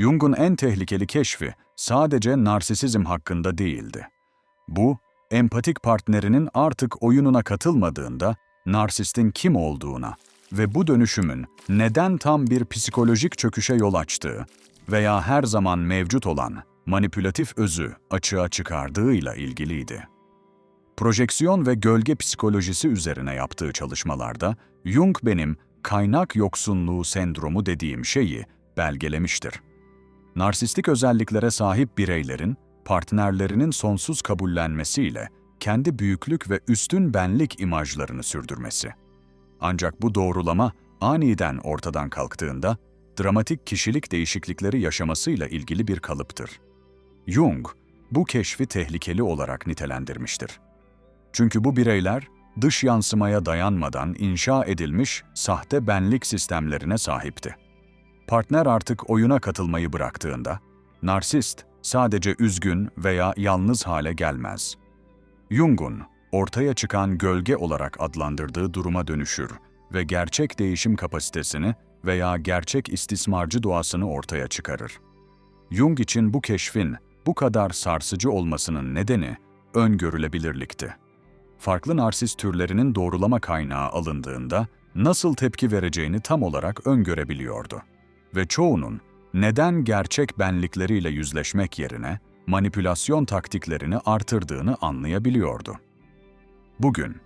Jung'un en tehlikeli keşfi sadece narsisizm hakkında değildi. Bu, empatik partnerinin artık oyununa katılmadığında narsistin kim olduğuna ve bu dönüşümün neden tam bir psikolojik çöküşe yol açtığı veya her zaman mevcut olan manipülatif özü açığa çıkardığıyla ilgiliydi. Projeksiyon ve gölge psikolojisi üzerine yaptığı çalışmalarda Jung benim kaynak yoksunluğu sendromu dediğim şeyi belgelemiştir. Narsistik özelliklere sahip bireylerin partnerlerinin sonsuz kabullenmesiyle kendi büyüklük ve üstün benlik imajlarını sürdürmesi. Ancak bu doğrulama aniden ortadan kalktığında dramatik kişilik değişiklikleri yaşamasıyla ilgili bir kalıptır. Jung bu keşfi tehlikeli olarak nitelendirmiştir. Çünkü bu bireyler dış yansımaya dayanmadan inşa edilmiş sahte benlik sistemlerine sahipti. Partner artık oyuna katılmayı bıraktığında, narsist sadece üzgün veya yalnız hale gelmez. Jung'un ortaya çıkan gölge olarak adlandırdığı duruma dönüşür ve gerçek değişim kapasitesini veya gerçek istismarcı doğasını ortaya çıkarır. Jung için bu keşfin bu kadar sarsıcı olmasının nedeni öngörülebilirlikti. Farklı narsist türlerinin doğrulama kaynağı alındığında nasıl tepki vereceğini tam olarak öngörebiliyordu. Ve çoğunun neden gerçek benlikleriyle yüzleşmek yerine manipülasyon taktiklerini artırdığını anlayabiliyordu. Bugün,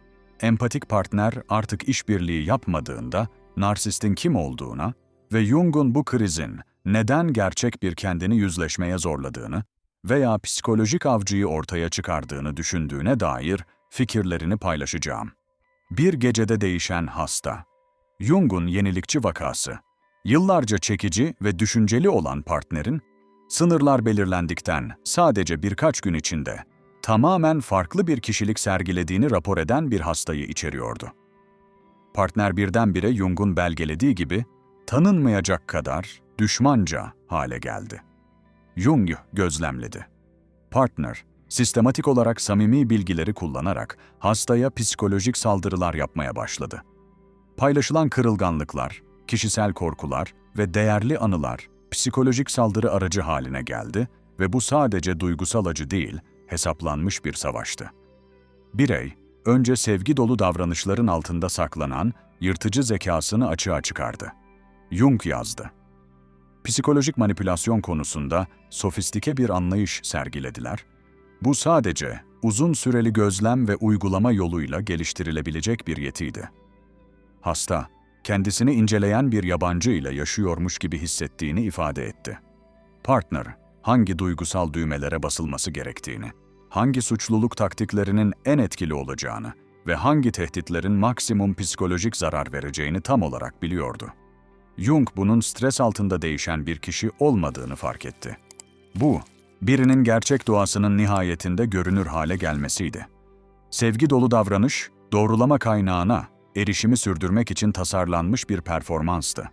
empatik partner artık işbirliği yapmadığında narsistin kim olduğuna ve Jung'un bu krizin neden gerçek bir kendini yüzleşmeye zorladığını veya psikolojik avcıyı ortaya çıkardığını düşündüğüne dair fikirlerini paylaşacağım. Bir gecede değişen hasta. Jung'un yenilikçi vakası. Yıllarca çekici ve düşünceli olan partnerin, sınırlar belirlendikten sadece birkaç gün içinde tamamen farklı bir kişilik sergilediğini rapor eden bir hastayı içeriyordu. Partner birdenbire Jung'un belgelediği gibi tanınmayacak kadar düşmanca hale geldi. Jung gözlemledi. Partner, sistematik olarak samimi bilgileri kullanarak hastaya psikolojik saldırılar yapmaya başladı. Paylaşılan kırılganlıklar, kişisel korkular ve değerli anılar psikolojik saldırı aracı haline geldi ve bu sadece duygusal acı değil, hesaplanmış bir savaştı. Birey, önce sevgi dolu davranışların altında saklanan yırtıcı zekasını açığa çıkardı. Jung yazdı. Psikolojik manipülasyon konusunda sofistike bir anlayış sergilediler. Bu sadece uzun süreli gözlem ve uygulama yoluyla geliştirilebilecek bir yetiydi. Hasta, kendisini inceleyen bir yabancı ile yaşıyormuş gibi hissettiğini ifade etti. Partner, hangi duygusal düğmelere basılması gerektiğini, hangi suçluluk taktiklerinin en etkili olacağını ve hangi tehditlerin maksimum psikolojik zarar vereceğini tam olarak biliyordu. Jung bunun stres altında değişen bir kişi olmadığını fark etti. Bu, birinin gerçek doğasının nihayetinde görünür hale gelmesiydi. Sevgi dolu davranış, doğrulama kaynağına erişimi sürdürmek için tasarlanmış bir performanstı.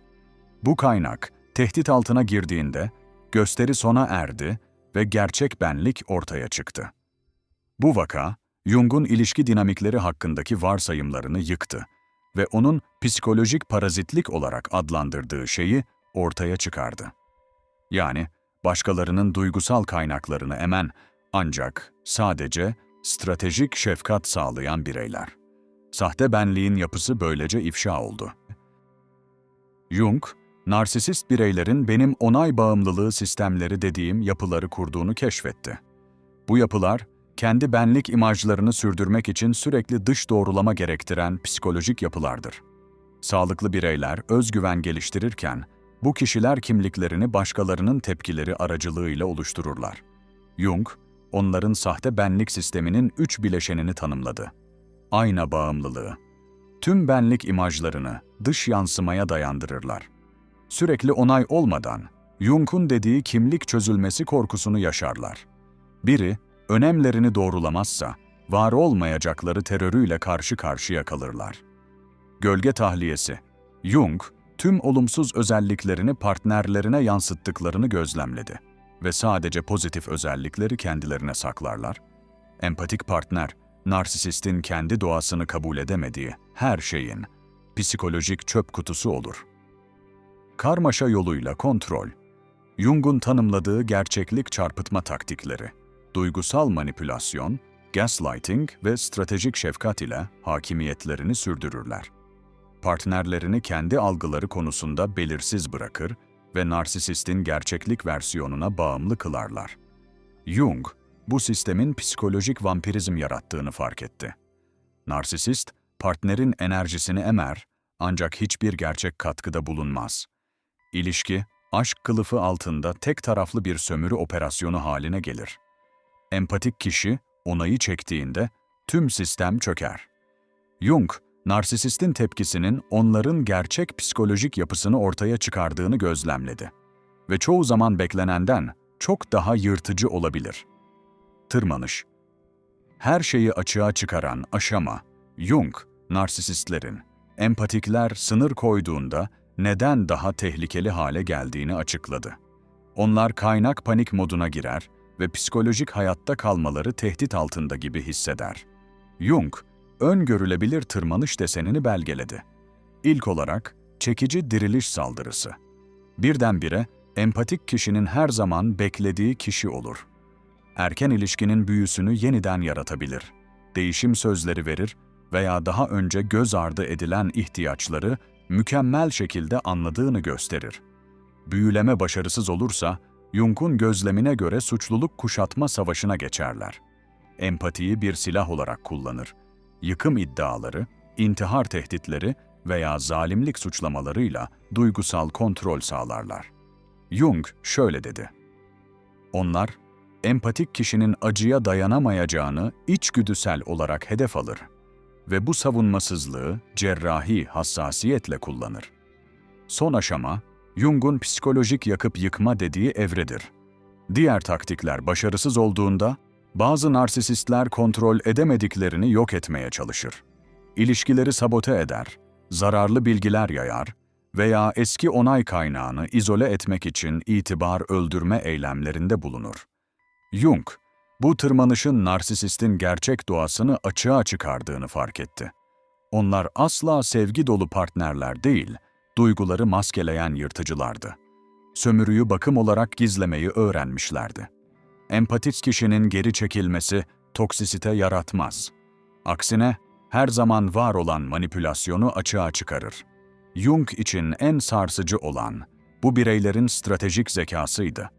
Bu kaynak, tehdit altına girdiğinde, gösteri sona erdi ve gerçek benlik ortaya çıktı. Bu vaka, Jung'un ilişki dinamikleri hakkındaki varsayımlarını yıktı ve onun psikolojik parazitlik olarak adlandırdığı şeyi ortaya çıkardı. Yani başkalarının duygusal kaynaklarını emen ancak sadece stratejik şefkat sağlayan bireyler. Sahte benliğin yapısı böylece ifşa oldu. Jung, narsisist bireylerin benim onay bağımlılığı sistemleri dediğim yapıları kurduğunu keşfetti. Bu yapılar, kendi benlik imajlarını sürdürmek için sürekli dış doğrulama gerektiren psikolojik yapılardır. Sağlıklı bireyler özgüven geliştirirken, bu kişiler kimliklerini başkalarının tepkileri aracılığıyla oluştururlar. Jung, onların sahte benlik sisteminin üç bileşenini tanımladı. Ayna bağımlılığı. Tüm benlik imajlarını dış yansımaya dayandırırlar. Sürekli onay olmadan, Jung'un dediği kimlik çözülmesi korkusunu yaşarlar. Biri, önemlerini doğrulamazsa, var olmayacakları terörüyle karşı karşıya kalırlar. Gölge tahliyesi. Jung, tüm olumsuz özelliklerini partnerlerine yansıttıklarını gözlemledi ve sadece pozitif özellikleri kendilerine saklarlar. Empatik partner, narsisistin kendi doğasını kabul edemediği her şeyin psikolojik çöp kutusu olur. Karmaşa yoluyla kontrol. Jung'un tanımladığı gerçeklik çarpıtma taktikleri, duygusal manipülasyon, gaslighting ve stratejik şefkat ile hakimiyetlerini sürdürürler. Partnerlerini kendi algıları konusunda belirsiz bırakır ve narsisistin gerçeklik versiyonuna bağımlı kılarlar. Jung, bu sistemin psikolojik vampirizm yarattığını fark etti. Narsisist, partnerin enerjisini emer ancak hiçbir gerçek katkıda bulunmaz. İlişki, aşk kılıfı altında tek taraflı bir sömürü operasyonu haline gelir. Empatik kişi onayı çektiğinde tüm sistem çöker. Jung, narsisistin tepkisinin onların gerçek psikolojik yapısını ortaya çıkardığını gözlemledi. Ve çoğu zaman beklenenden çok daha yırtıcı olabilir. Tırmanış Her şeyi açığa çıkaran aşama, Jung, narsisistlerin, empatikler sınır koyduğunda neden daha tehlikeli hale geldiğini açıkladı. Onlar kaynak panik moduna girer ve psikolojik hayatta kalmaları tehdit altında gibi hisseder. Jung, öngörülebilir tırmanış desenini belgeledi. İlk olarak çekici diriliş saldırısı. Birdenbire empatik kişinin her zaman beklediği kişi olur. Erken ilişkinin büyüsünü yeniden yaratabilir. Değişim sözleri verir veya daha önce göz ardı edilen ihtiyaçları mükemmel şekilde anladığını gösterir. Büyüleme başarısız olursa, Jung'un gözlemine göre suçluluk kuşatma savaşına geçerler. Empatiyi bir silah olarak kullanır. Yıkım iddiaları, intihar tehditleri veya zalimlik suçlamalarıyla duygusal kontrol sağlarlar. Jung şöyle dedi. Onlar, empatik kişinin acıya dayanamayacağını içgüdüsel olarak hedef alır ve bu savunmasızlığı cerrahi hassasiyetle kullanır. Son aşama, Jung'un psikolojik yakıp yıkma dediği evredir. Diğer taktikler başarısız olduğunda, bazı narsisistler kontrol edemediklerini yok etmeye çalışır. İlişkileri sabote eder, zararlı bilgiler yayar veya eski onay kaynağını izole etmek için itibar öldürme eylemlerinde bulunur. Jung, bu tırmanışın narsisistin gerçek doğasını açığa çıkardığını fark etti. Onlar asla sevgi dolu partnerler değil, duyguları maskeleyen yırtıcılardı. Sömürüyü bakım olarak gizlemeyi öğrenmişlerdi. Empatik kişinin geri çekilmesi toksisite yaratmaz. Aksine her zaman var olan manipülasyonu açığa çıkarır. Jung için en sarsıcı olan bu bireylerin stratejik zekasıydı.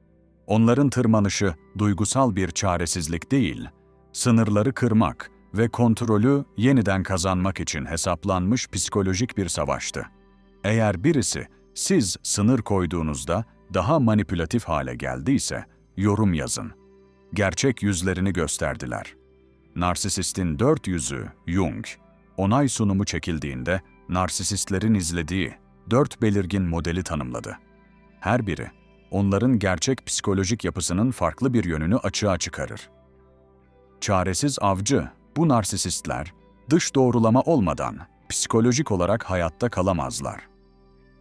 Onların tırmanışı duygusal bir çaresizlik değil, sınırları kırmak ve kontrolü yeniden kazanmak için hesaplanmış psikolojik bir savaştı. Eğer birisi siz sınır koyduğunuzda daha manipülatif hale geldiyse yorum yazın. Gerçek yüzlerini gösterdiler. Narsisistin dört yüzü Jung, onay sunumu çekildiğinde narsisistlerin izlediği dört belirgin modeli tanımladı. Her biri onların gerçek psikolojik yapısının farklı bir yönünü açığa çıkarır. Çaresiz avcı, bu narsisistler, dış doğrulama olmadan psikolojik olarak hayatta kalamazlar.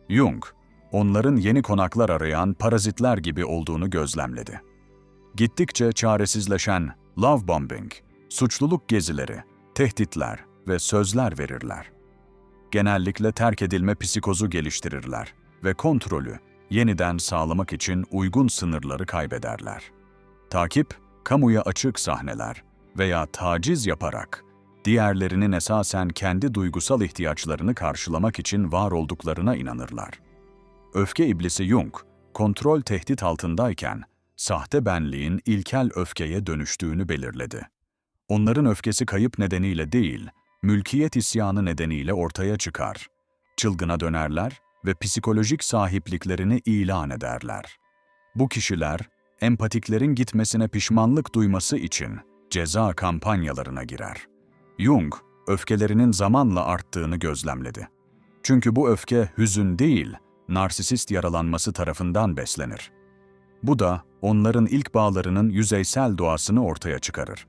Jung, onların yeni konaklar arayan parazitler gibi olduğunu gözlemledi. Gittikçe çaresizleşen love bombing, suçluluk gezileri, tehditler ve sözler verirler. Genellikle terk edilme psikozu geliştirirler ve kontrolü yeniden sağlamak için uygun sınırları kaybederler. Takip, kamuya açık sahneler veya taciz yaparak diğerlerinin esasen kendi duygusal ihtiyaçlarını karşılamak için var olduklarına inanırlar. Öfke iblisi Jung, kontrol tehdit altındayken sahte benliğin ilkel öfkeye dönüştüğünü belirledi. Onların öfkesi kayıp nedeniyle değil, mülkiyet isyanı nedeniyle ortaya çıkar. Çılgına dönerler ve psikolojik sahipliklerini ilan ederler. Bu kişiler, empatiklerin gitmesine pişmanlık duyması için ceza kampanyalarına girer. Jung, öfkelerinin zamanla arttığını gözlemledi. Çünkü bu öfke hüzün değil, narsisist yaralanması tarafından beslenir. Bu da onların ilk bağlarının yüzeysel doğasını ortaya çıkarır.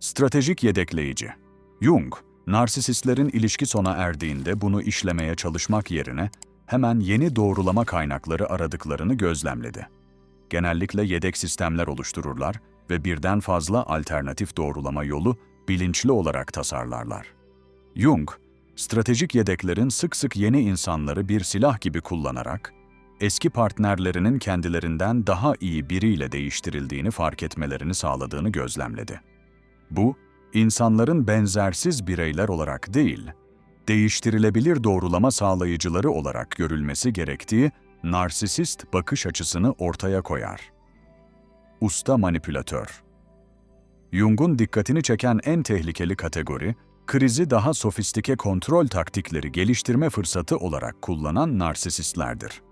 Stratejik yedekleyici Jung, narsisistlerin ilişki sona erdiğinde bunu işlemeye çalışmak yerine hemen yeni doğrulama kaynakları aradıklarını gözlemledi. Genellikle yedek sistemler oluştururlar ve birden fazla alternatif doğrulama yolu bilinçli olarak tasarlarlar. Jung, stratejik yedeklerin sık sık yeni insanları bir silah gibi kullanarak eski partnerlerinin kendilerinden daha iyi biriyle değiştirildiğini fark etmelerini sağladığını gözlemledi. Bu, insanların benzersiz bireyler olarak değil, değiştirilebilir doğrulama sağlayıcıları olarak görülmesi gerektiği narsisist bakış açısını ortaya koyar. Usta manipülatör Jung'un dikkatini çeken en tehlikeli kategori, krizi daha sofistike kontrol taktikleri geliştirme fırsatı olarak kullanan narsisistlerdir.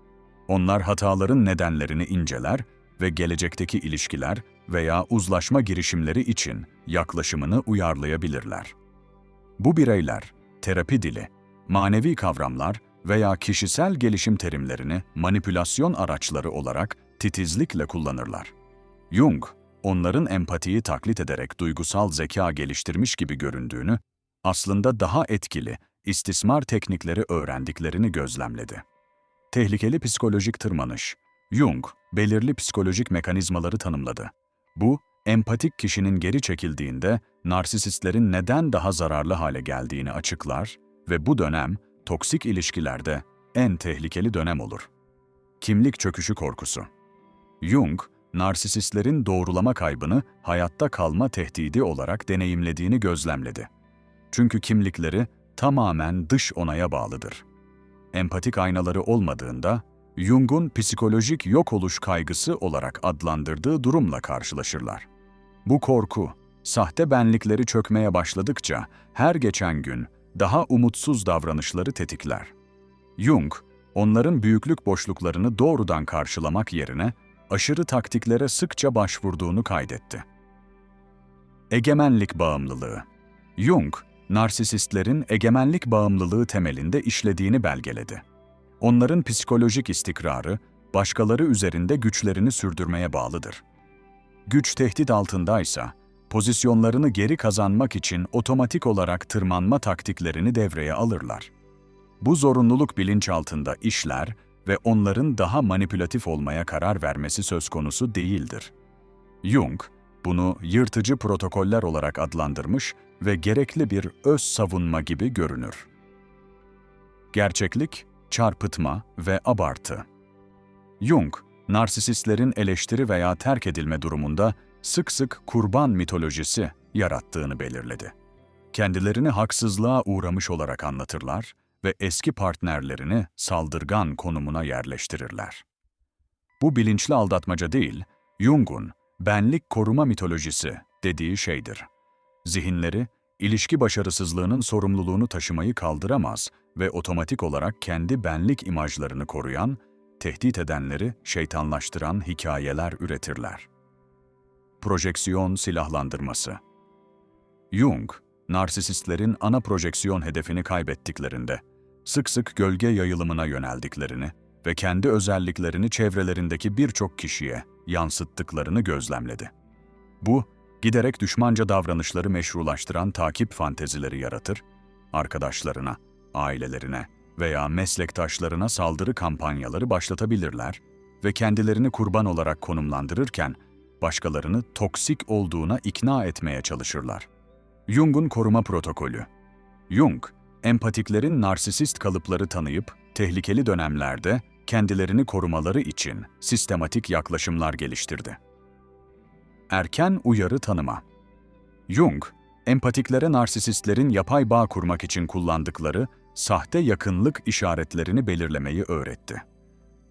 Onlar hataların nedenlerini inceler ve gelecekteki ilişkiler veya uzlaşma girişimleri için yaklaşımını uyarlayabilirler. Bu bireyler, terapi dili, manevi kavramlar veya kişisel gelişim terimlerini manipülasyon araçları olarak titizlikle kullanırlar. Jung, onların empatiyi taklit ederek duygusal zeka geliştirmiş gibi göründüğünü, aslında daha etkili istismar teknikleri öğrendiklerini gözlemledi. Tehlikeli psikolojik tırmanış. Jung, belirli psikolojik mekanizmaları tanımladı. Bu, empatik kişinin geri çekildiğinde narsisistlerin neden daha zararlı hale geldiğini açıklar ve bu dönem toksik ilişkilerde en tehlikeli dönem olur. Kimlik çöküşü korkusu. Jung, narsisistlerin doğrulama kaybını hayatta kalma tehdidi olarak deneyimlediğini gözlemledi. Çünkü kimlikleri tamamen dış onaya bağlıdır. Empatik aynaları olmadığında, Jung'un psikolojik yok oluş kaygısı olarak adlandırdığı durumla karşılaşırlar. Bu korku, sahte benlikleri çökmeye başladıkça her geçen gün daha umutsuz davranışları tetikler. Jung, onların büyüklük boşluklarını doğrudan karşılamak yerine aşırı taktiklere sıkça başvurduğunu kaydetti. Egemenlik bağımlılığı Jung, narsisistlerin egemenlik bağımlılığı temelinde işlediğini belgeledi. Onların psikolojik istikrarı, başkaları üzerinde güçlerini sürdürmeye bağlıdır. Güç tehdit altındaysa, pozisyonlarını geri kazanmak için otomatik olarak tırmanma taktiklerini devreye alırlar. Bu zorunluluk bilinçaltında işler ve onların daha manipülatif olmaya karar vermesi söz konusu değildir. Jung, bunu yırtıcı protokoller olarak adlandırmış ve gerekli bir öz savunma gibi görünür. Gerçeklik, çarpıtma ve abartı. Jung, narsisistlerin eleştiri veya terk edilme durumunda sık sık kurban mitolojisi yarattığını belirledi. Kendilerini haksızlığa uğramış olarak anlatırlar ve eski partnerlerini saldırgan konumuna yerleştirirler. Bu bilinçli aldatmaca değil, Jung'un benlik koruma mitolojisi dediği şeydir. Zihinleri, ilişki başarısızlığının sorumluluğunu taşımayı kaldıramaz ve otomatik olarak kendi benlik imajlarını koruyan, tehdit edenleri şeytanlaştıran hikayeler üretirler. Projeksiyon silahlandırması Jung, narsisistlerin ana projeksiyon hedefini kaybettiklerinde, sık sık gölge yayılımına yöneldiklerini ve kendi özelliklerini çevrelerindeki birçok kişiye yansıttıklarını gözlemledi. Bu, giderek düşmanca davranışları meşrulaştıran takip fantezileri yaratır, arkadaşlarına, ailelerine veya meslektaşlarına saldırı kampanyaları başlatabilirler ve kendilerini kurban olarak konumlandırırken başkalarını toksik olduğuna ikna etmeye çalışırlar. Jung'un koruma protokolü Jung, empatiklerin narsisist kalıpları tanıyıp tehlikeli dönemlerde kendilerini korumaları için sistematik yaklaşımlar geliştirdi. Erken uyarı tanıma Jung, empatiklere narsisistlerin yapay bağ kurmak için kullandıkları sahte yakınlık işaretlerini belirlemeyi öğretti.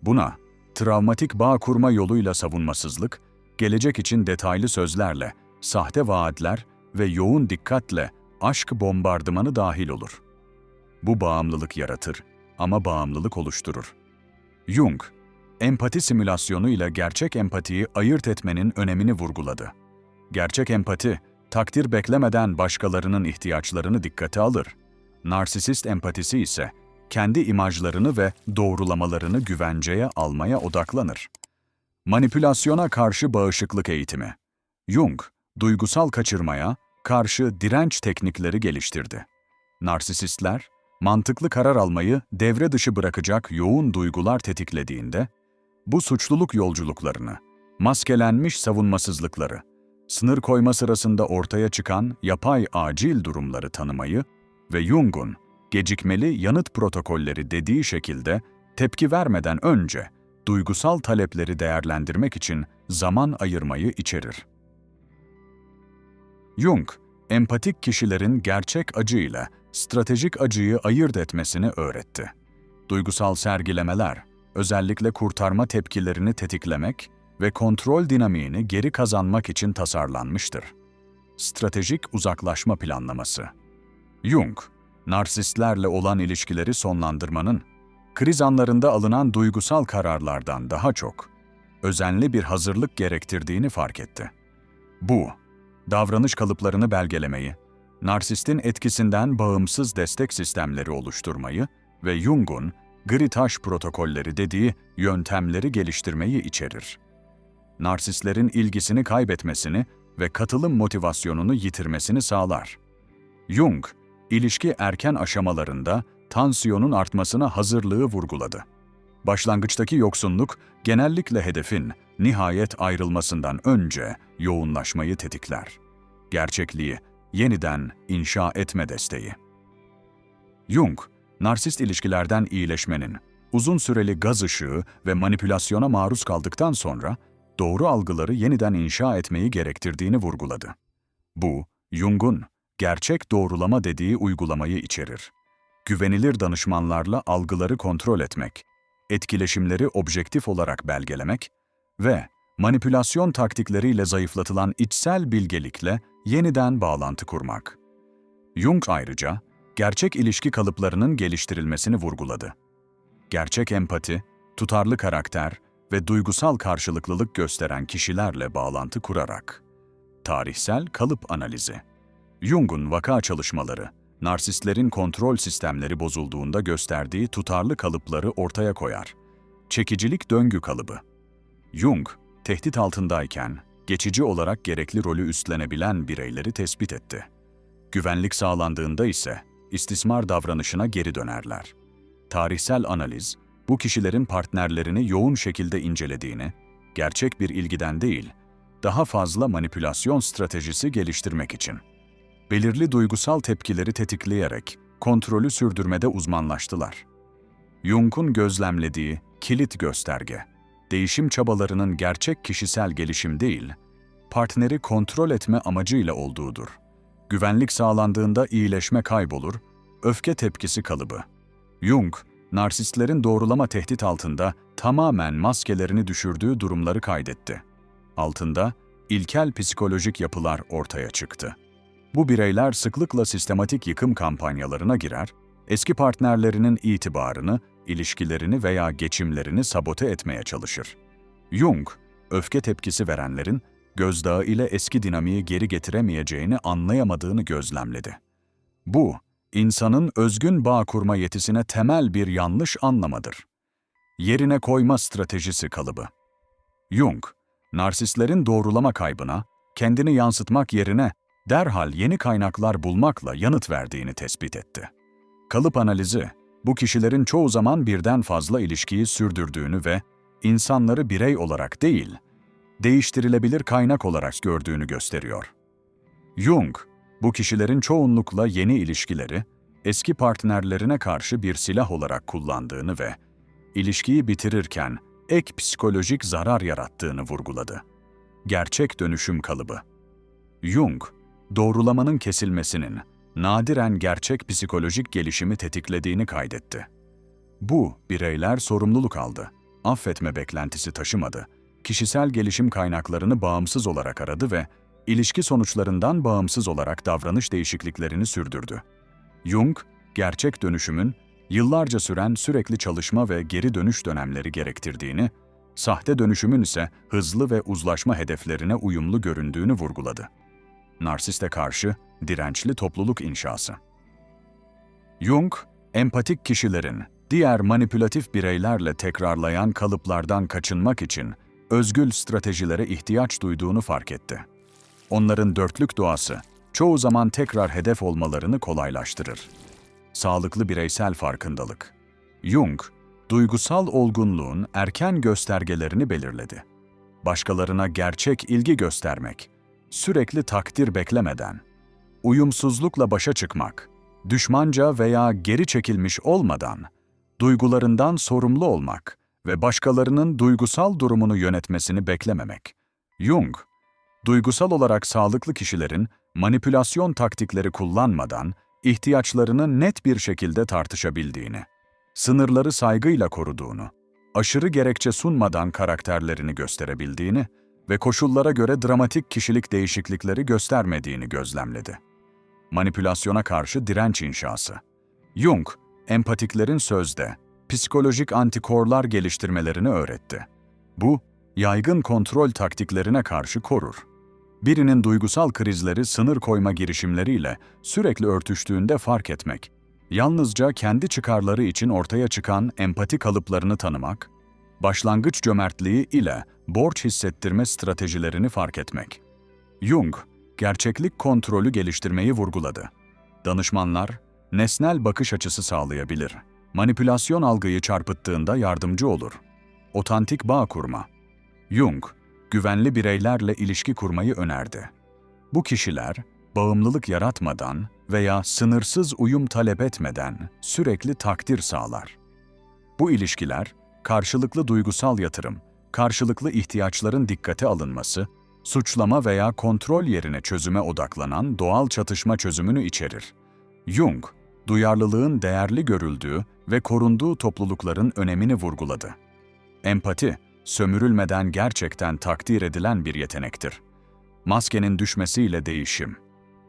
Buna, travmatik bağ kurma yoluyla savunmasızlık, gelecek için detaylı sözlerle, sahte vaatler ve yoğun dikkatle aşk bombardımanı dahil olur. Bu bağımlılık yaratır ama bağımlılık oluşturur. Jung, empati simülasyonu ile gerçek empatiyi ayırt etmenin önemini vurguladı. Gerçek empati, takdir beklemeden başkalarının ihtiyaçlarını dikkate alır. Narsisist empatisi ise kendi imajlarını ve doğrulamalarını güvenceye almaya odaklanır. Manipülasyona karşı bağışıklık eğitimi. Jung, duygusal kaçırmaya karşı direnç teknikleri geliştirdi. Narsisistler, mantıklı karar almayı devre dışı bırakacak yoğun duygular tetiklediğinde, bu suçluluk yolculuklarını, maskelenmiş savunmasızlıkları, sınır koyma sırasında ortaya çıkan yapay acil durumları tanımayı ve Jung'un gecikmeli yanıt protokolleri dediği şekilde tepki vermeden önce duygusal talepleri değerlendirmek için zaman ayırmayı içerir. Jung, empatik kişilerin gerçek acıyla stratejik acıyı ayırt etmesini öğretti. Duygusal sergilemeler, özellikle kurtarma tepkilerini tetiklemek ve kontrol dinamiğini geri kazanmak için tasarlanmıştır. Stratejik uzaklaşma planlaması. Jung, narsistlerle olan ilişkileri sonlandırmanın, kriz anlarında alınan duygusal kararlardan daha çok, özenli bir hazırlık gerektirdiğini fark etti. Bu, davranış kalıplarını belgelemeyi, narsistin etkisinden bağımsız destek sistemleri oluşturmayı ve Jung'un gri taş protokolleri dediği yöntemleri geliştirmeyi içerir. Narsistlerin ilgisini kaybetmesini ve katılım motivasyonunu yitirmesini sağlar. Jung, ilişki erken aşamalarında tansiyonun artmasına hazırlığı vurguladı. Başlangıçtaki yoksunluk genellikle hedefin nihayet ayrılmasından önce yoğunlaşmayı tetikler. Gerçekliği yeniden inşa etme desteği. Jung, narsist ilişkilerden iyileşmenin, uzun süreli gaz ışığı ve manipülasyona maruz kaldıktan sonra doğru algıları yeniden inşa etmeyi gerektirdiğini vurguladı. Bu, Jung'un gerçek doğrulama dediği uygulamayı içerir. Güvenilir danışmanlarla algıları kontrol etmek, etkileşimleri objektif olarak belgelemek ve manipülasyon taktikleriyle zayıflatılan içsel bilgelikle yeniden bağlantı kurmak. Jung ayrıca gerçek ilişki kalıplarının geliştirilmesini vurguladı. Gerçek empati, tutarlı karakter ve duygusal karşılıklılık gösteren kişilerle bağlantı kurarak. Tarihsel kalıp analizi. Jung'un vaka çalışmaları, narsistlerin kontrol sistemleri bozulduğunda gösterdiği tutarlı kalıpları ortaya koyar. Çekicilik döngü kalıbı. Jung, tehdit altındayken geçici olarak gerekli rolü üstlenebilen bireyleri tespit etti. Güvenlik sağlandığında ise istismar davranışına geri dönerler. Tarihsel analiz, bu kişilerin partnerlerini yoğun şekilde incelediğini, gerçek bir ilgiden değil, daha fazla manipülasyon stratejisi geliştirmek için. Belirli duygusal tepkileri tetikleyerek kontrolü sürdürmede uzmanlaştılar. Jung'un gözlemlediği kilit gösterge, değişim çabalarının gerçek kişisel gelişim değil, partneri kontrol etme amacıyla olduğudur. Güvenlik sağlandığında iyileşme kaybolur, öfke tepkisi kalıbı. Jung, narsistlerin doğrulama tehdit altında tamamen maskelerini düşürdüğü durumları kaydetti. Altında ilkel psikolojik yapılar ortaya çıktı. Bu bireyler sıklıkla sistematik yıkım kampanyalarına girer, eski partnerlerinin itibarını, ilişkilerini veya geçimlerini sabote etmeye çalışır. Jung, öfke tepkisi verenlerin gözdağı ile eski dinamiği geri getiremeyeceğini anlayamadığını gözlemledi. Bu, insanın özgün bağ kurma yetisine temel bir yanlış anlamadır. Yerine koyma stratejisi kalıbı. Jung, narsistlerin doğrulama kaybına, kendini yansıtmak yerine derhal yeni kaynaklar bulmakla yanıt verdiğini tespit etti. Kalıp analizi, bu kişilerin çoğu zaman birden fazla ilişkiyi sürdürdüğünü ve insanları birey olarak değil, değiştirilebilir kaynak olarak gördüğünü gösteriyor. Jung, bu kişilerin çoğunlukla yeni ilişkileri, eski partnerlerine karşı bir silah olarak kullandığını ve ilişkiyi bitirirken ek psikolojik zarar yarattığını vurguladı. Gerçek dönüşüm kalıbı. Jung, doğrulamanın kesilmesinin nadiren gerçek psikolojik gelişimi tetiklediğini kaydetti. Bu, bireyler sorumluluk aldı, affetme beklentisi taşımadı, kişisel gelişim kaynaklarını bağımsız olarak aradı ve ilişki sonuçlarından bağımsız olarak davranış değişikliklerini sürdürdü. Jung, gerçek dönüşümün yıllarca süren sürekli çalışma ve geri dönüş dönemleri gerektirdiğini, sahte dönüşümün ise hızlı ve uzlaşma hedeflerine uyumlu göründüğünü vurguladı. Narsiste karşı dirençli topluluk inşası. Jung, empatik kişilerin diğer manipülatif bireylerle tekrarlayan kalıplardan kaçınmak için özgül stratejilere ihtiyaç duyduğunu fark etti. Onların dörtlük doğası çoğu zaman tekrar hedef olmalarını kolaylaştırır. Sağlıklı bireysel farkındalık. Jung, duygusal olgunluğun erken göstergelerini belirledi. Başkalarına gerçek ilgi göstermek, sürekli takdir beklemeden, uyumsuzlukla başa çıkmak, düşmanca veya geri çekilmiş olmadan, duygularından sorumlu olmak ve başkalarının duygusal durumunu yönetmesini beklememek. Jung, duygusal olarak sağlıklı kişilerin manipülasyon taktikleri kullanmadan ihtiyaçlarını net bir şekilde tartışabildiğini, sınırları saygıyla koruduğunu, aşırı gerekçe sunmadan karakterlerini gösterebildiğini ve koşullara göre dramatik kişilik değişiklikleri göstermediğini gözlemledi. Manipülasyona karşı direnç inşası. Jung, empatiklerin sözde, psikolojik antikorlar geliştirmelerini öğretti. Bu, yaygın kontrol taktiklerine karşı korur. Birinin duygusal krizleri sınır koyma girişimleriyle sürekli örtüştüğünde fark etmek, yalnızca kendi çıkarları için ortaya çıkan empati kalıplarını tanımak, başlangıç cömertliği ile borç hissettirme stratejilerini fark etmek. Jung, gerçeklik kontrolü geliştirmeyi vurguladı. Danışmanlar, nesnel bakış açısı sağlayabilir. Manipülasyon algıyı çarpıttığında yardımcı olur. Otantik bağ kurma. Jung, güvenli bireylerle ilişki kurmayı önerdi. Bu kişiler, bağımlılık yaratmadan veya sınırsız uyum talep etmeden sürekli takdir sağlar. Bu ilişkiler, karşılıklı duygusal yatırım, karşılıklı ihtiyaçların dikkate alınması, suçlama veya kontrol yerine çözüme odaklanan doğal çatışma çözümünü içerir. Jung, duyarlılığın değerli görüldüğü ve korunduğu toplulukların önemini vurguladı. Empati, sömürülmeden gerçekten takdir edilen bir yetenektir. Maskenin düşmesiyle değişim.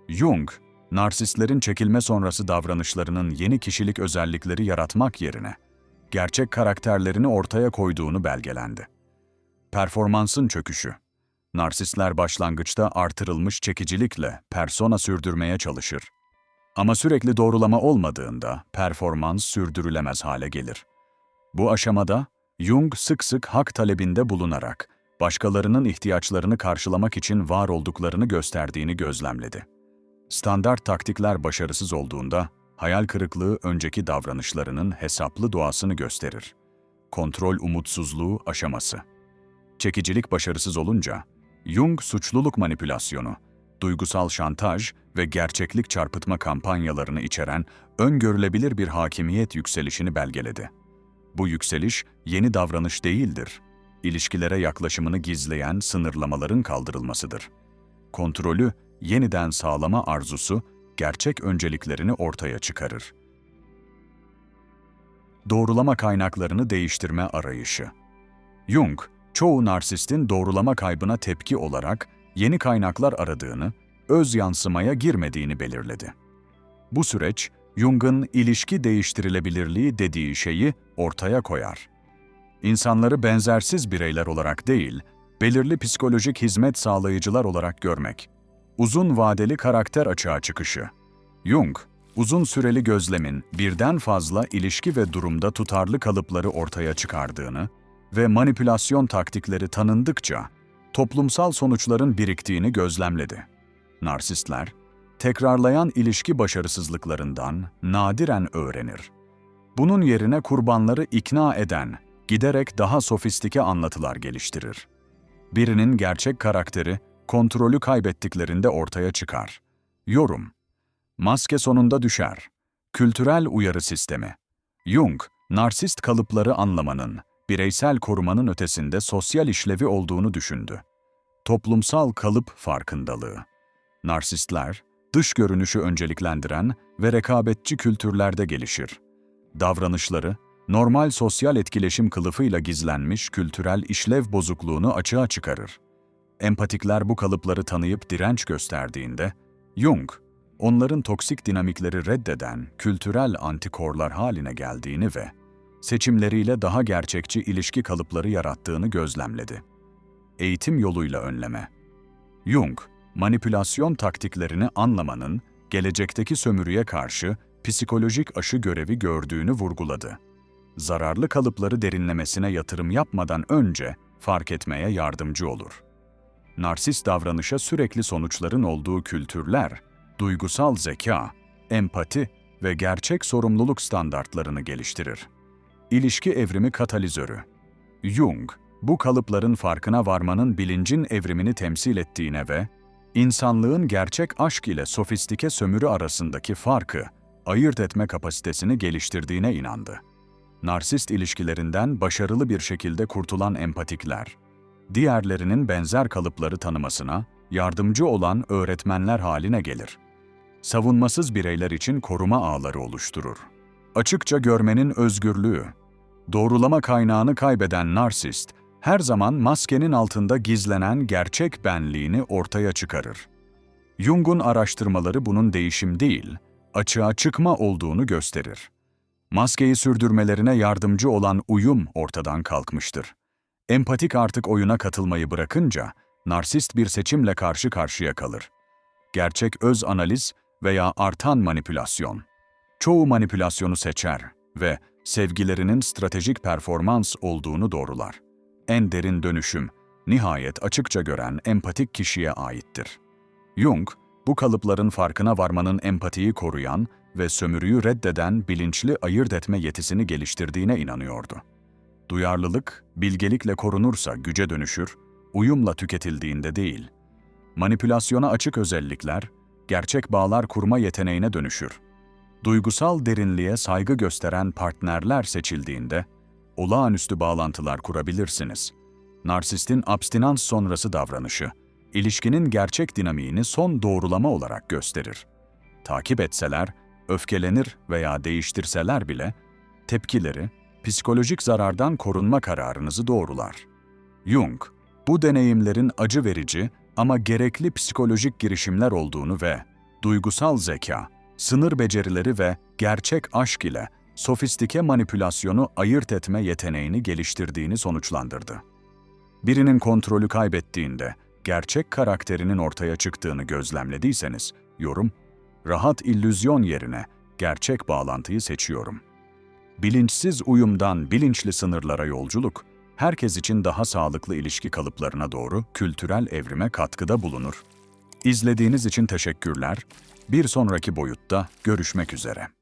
Jung, narsistlerin çekilme sonrası davranışlarının yeni kişilik özellikleri yaratmak yerine, gerçek karakterlerini ortaya koyduğunu belgelendi. Performansın çöküşü. Narsistler başlangıçta artırılmış çekicilikle persona sürdürmeye çalışır. Ama sürekli doğrulama olmadığında performans sürdürülemez hale gelir. Bu aşamada Jung sık sık hak talebinde bulunarak başkalarının ihtiyaçlarını karşılamak için var olduklarını gösterdiğini gözlemledi. Standart taktikler başarısız olduğunda hayal kırıklığı önceki davranışlarının hesaplı doğasını gösterir. Kontrol umutsuzluğu aşaması. Çekicilik başarısız olunca Jung suçluluk manipülasyonu, duygusal şantaj ve gerçeklik çarpıtma kampanyalarını içeren öngörülebilir bir hakimiyet yükselişini belgeledi. Bu yükseliş yeni davranış değildir. İlişkilere yaklaşımını gizleyen sınırlamaların kaldırılmasıdır. Kontrolü yeniden sağlama arzusu gerçek önceliklerini ortaya çıkarır. Doğrulama kaynaklarını değiştirme arayışı. Jung, çoğu narsistin doğrulama kaybına tepki olarak yeni kaynaklar aradığını, öz yansımaya girmediğini belirledi. Bu süreç, Jung'un ilişki değiştirilebilirliği dediği şeyi ortaya koyar. İnsanları benzersiz bireyler olarak değil, belirli psikolojik hizmet sağlayıcılar olarak görmek. Uzun vadeli karakter açığa çıkışı. Jung, uzun süreli gözlemin birden fazla ilişki ve durumda tutarlı kalıpları ortaya çıkardığını ve manipülasyon taktikleri tanındıkça toplumsal sonuçların biriktiğini gözlemledi. Narsistler, tekrarlayan ilişki başarısızlıklarından nadiren öğrenir. Bunun yerine kurbanları ikna eden, giderek daha sofistike anlatılar geliştirir. Birinin gerçek karakteri, kontrolü kaybettiklerinde ortaya çıkar. Yorum Maske sonunda düşer. Kültürel uyarı sistemi Jung, narsist kalıpları anlamanın, bireysel korumanın ötesinde sosyal işlevi olduğunu düşündü. Toplumsal kalıp farkındalığı. Narsistler, dış görünüşü önceliklendiren ve rekabetçi kültürlerde gelişir. Davranışları, normal sosyal etkileşim kılıfıyla gizlenmiş kültürel işlev bozukluğunu açığa çıkarır. Empatikler bu kalıpları tanıyıp direnç gösterdiğinde, Jung, onların toksik dinamikleri reddeden kültürel antikorlar haline geldiğini ve seçimleriyle daha gerçekçi ilişki kalıpları yarattığını gözlemledi. Eğitim yoluyla önleme. Jung, manipülasyon taktiklerini anlamanın gelecekteki sömürüye karşı psikolojik aşı görevi gördüğünü vurguladı. Zararlı kalıpları derinlemesine yatırım yapmadan önce fark etmeye yardımcı olur. Narsist davranışa sürekli sonuçların olduğu kültürler, duygusal zeka, empati ve gerçek sorumluluk standartlarını geliştirir. İlişki evrimi katalizörü. Jung, bu kalıpların farkına varmanın bilincin evrimini temsil ettiğine ve insanlığın gerçek aşk ile sofistike sömürü arasındaki farkı ayırt etme kapasitesini geliştirdiğine inandı. narsist ilişkilerinden başarılı bir şekilde kurtulan empatikler, diğerlerinin benzer kalıpları tanımasına yardımcı olan öğretmenler haline gelir. Savunmasız bireyler için koruma ağları oluşturur. Açıkça görmenin özgürlüğü. Doğrulama kaynağını kaybeden narsist, her zaman maskenin altında gizlenen gerçek benliğini ortaya çıkarır. Jung'un araştırmaları bunun değişim değil, açığa çıkma olduğunu gösterir. Maskeyi sürdürmelerine yardımcı olan uyum ortadan kalkmıştır. Empatik artık oyuna katılmayı bırakınca, narsist bir seçimle karşı karşıya kalır. Gerçek öz analiz veya artan manipülasyon. Çoğu manipülasyonu seçer ve sevgilerinin stratejik performans olduğunu doğrular. En derin dönüşüm, nihayet açıkça gören empatik kişiye aittir. Jung, bu kalıpların farkına varmanın empatiyi koruyan ve sömürüyü reddeden bilinçli ayırt etme yetisini geliştirdiğine inanıyordu. Duyarlılık, bilgelikle korunursa güce dönüşür, uyumla tüketildiğinde değil. Manipülasyona açık özellikler, gerçek bağlar kurma yeteneğine dönüşür. Duygusal derinliğe saygı gösteren partnerler seçildiğinde, olağanüstü bağlantılar kurabilirsiniz. Narsistin abstinans sonrası davranışı, ilişkinin gerçek dinamiğini son doğrulama olarak gösterir. Takip etseler, öfkelenir veya değiştirseler bile, tepkileri, psikolojik zarardan korunma kararınızı doğrular. Jung, bu deneyimlerin acı verici ama gerekli psikolojik girişimler olduğunu ve duygusal zeka, sınır becerileri ve gerçek aşk ile sofistike manipülasyonu ayırt etme yeteneğini geliştirdiğini sonuçlandırdı. Birinin kontrolü kaybettiğinde gerçek karakterinin ortaya çıktığını gözlemlediyseniz, yorum, rahat illüzyon yerine gerçek bağlantıyı seçiyorum. Bilinçsiz uyumdan bilinçli sınırlara yolculuk, herkes için daha sağlıklı ilişki kalıplarına doğru kültürel evrime katkıda bulunur. İzlediğiniz için teşekkürler. Bir sonraki boyutta görüşmek üzere.